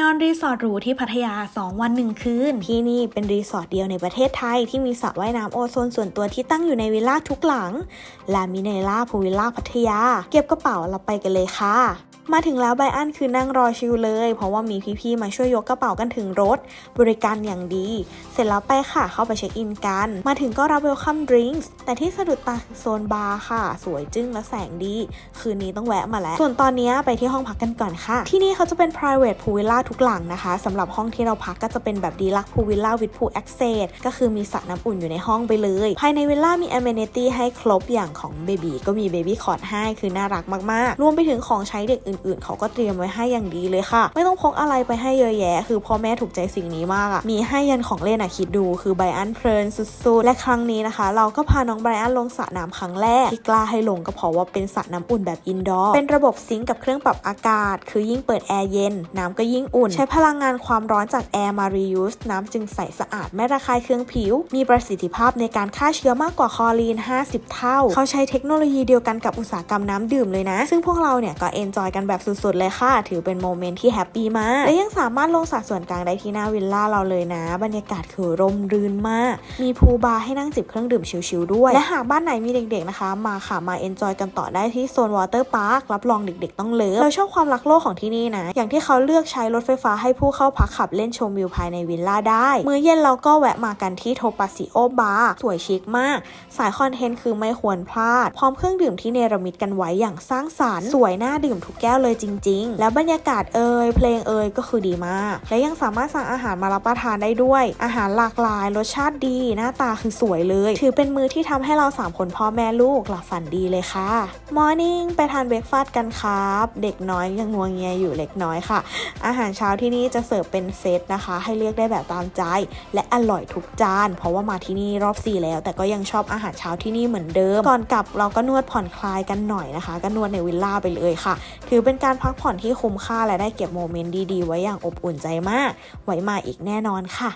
นอนรีสอร์ทหรูที่พัทยา 2 วัน 1 คืน ที่นี่เป็นรีสอร์ทเดียวในประเทศไทย ที่มีสระว่ายน้ำโอโซนส่วนตัวที่ตั้งอยู่ในวิลล่าทุกหลัง และมิเนล่าพูวิลล่าพัทยา เก็บกระเป๋าเราไปกันเลยค่ะ มาถึงแล้วไบอันคือนั่งรอชิลเลย เพราะว่ามีพี่ๆมาช่วยยกกระเป๋ากันถึงรถ บริการอย่างดี เสร็จแล้วไปค่ะเข้าไปเช็คอินกัน มาถึงก็รับเวลคัมดริงก์แต่ที่สะดุดตาคือโซนบาร์ค่ะ สวยจึ้งและแสงดี คืนนี้ต้องแวะมาแล้ว ส่วนตอนนี้ไปที่ห้องพักกันก่อนค่ะ ที่นี่เขาจะเป็น private pool villa ทุกหลังนะคะสำหรับห้องที่เราพักก็จะเป็นแบบ deluxe pool villa with pool access ก็คือมีสระน้ำอุ่นอยู่ในห้องไปเลย ภายในวิลล่ามี amenity ให้ครบอย่างของเบบีก็มี baby cot ให้คือน่ารักมากๆ รวมไปถึงของใช้เด็กอื่นๆ เขาก็เตรียมไว้ให้อย่างดีเลยค่ะ ไม่ต้องพกอะไรไปให้เยอะแยะ คือพ่อแม่ถูกใจสิ่งนี้มากอะมีให้ยันของเล่นอะคิดดู คือไบอันเพลินสุดๆ และครั้งนี้นะคะ เราก็พาน้องไบอันลงสระน้ำครั้งแรกที่กล้าให้ลงก็เพราะว่าเป็นสระน้ำอุ่นแบบอินดอร์ เป็นระบบซิงกับเครื่องปรับอากาศ คือยิ่งเปิดแอร์เย็นน้ำก็ยิ่งอุ่น ใช้พลังงานความร้อนจากแอร์มา reuse น้ำจึงใสสะอาดไม่ระคายเคืองผิว มีประสิทธิภาพในการฆ่าเชื้อมากกว่าคอรีน 50 เท่า เขาใช้เทคโนโลยีเดียวกันกับอุตสาหกรรมน้ำดื่มเลยนะ ซึ่งพวกเราเนี่ยก็เอนจอยกันแบบสุดๆเลยค่ะ ถือเป็นโมเมนต์ที่แฮปปี้มาก และยังสามารถลงสระส่วนกลางได้ที่หน้าวิลล่าเราเลยนะ บรรยากาศคือร่มรื่นมาก มีพูลบาร์ให้นั่งจิบเครื่องดื่มชิลๆด้วย และหากบ้านไหนมีเด็กๆนะคะ มาค่ะมาเอนจอยกันต่อได้ที่โซนวอเตอร์พาร์ครับรองเด็กๆต้องเลิฟเราชอบความรักโลกของที่นี่นะ อย่างที่เขาเลือกใช้รถไฟฟ้าให้ผู้เข้าพักขับเล่นชมวิวภายในวิลล่าได้ มื้อเย็นเราก็แวะมากันที่โทปาซิโอบาร์สวยชิคมาก สายคอนเทนต์คือไม่ควรพลาด พร้อมเครื่องดื่มที่เนรมิตกันไว้อย่างสร้างสรรค์สวยน่าดื่มทุกแก้วเลยจริง ๆ แล้วบรรยากาศเอ่ยเพลงเอ่ยก็คือดีมาก และยังสามารถสั่งอาหารมารับประทานได้ด้วย อาหารหลากหลายรสชาติดีหน้าตาคือสวยเลย ถือเป็นมือที่ทำให้เราสามคนพ่อแม่ลูกหลับฝันดีเลยค่ะมอร์นิ่งไปทานเบรกฟาสต์กันครับ เด็กน้อยยังงวงเงียอยู่เล็กน้อยค่ะ อาหารเช้าที่นี่จะเสิร์ฟเป็นเซตนะคะ ให้เลือกได้แบบตามใจ และอร่อยทุกจาน เพราะว่ามาที่นี่รอบ4แล้ว แต่ก็ยังชอบอาหารเช้าที่นี่เหมือนเดิมก่อนกลับเราก็นวดผ่อนคลายกันหน่อยนะคะ ก็นวดในวิลล่าไปเลยค่ะถืถือเป็นการพักผ่อนที่คุ้มค่าและได้เก็บโมเมนต์ดีๆ ไว้อย่างอบอุ่นใจมาก ไว้มาอีกแน่นอนค่ะ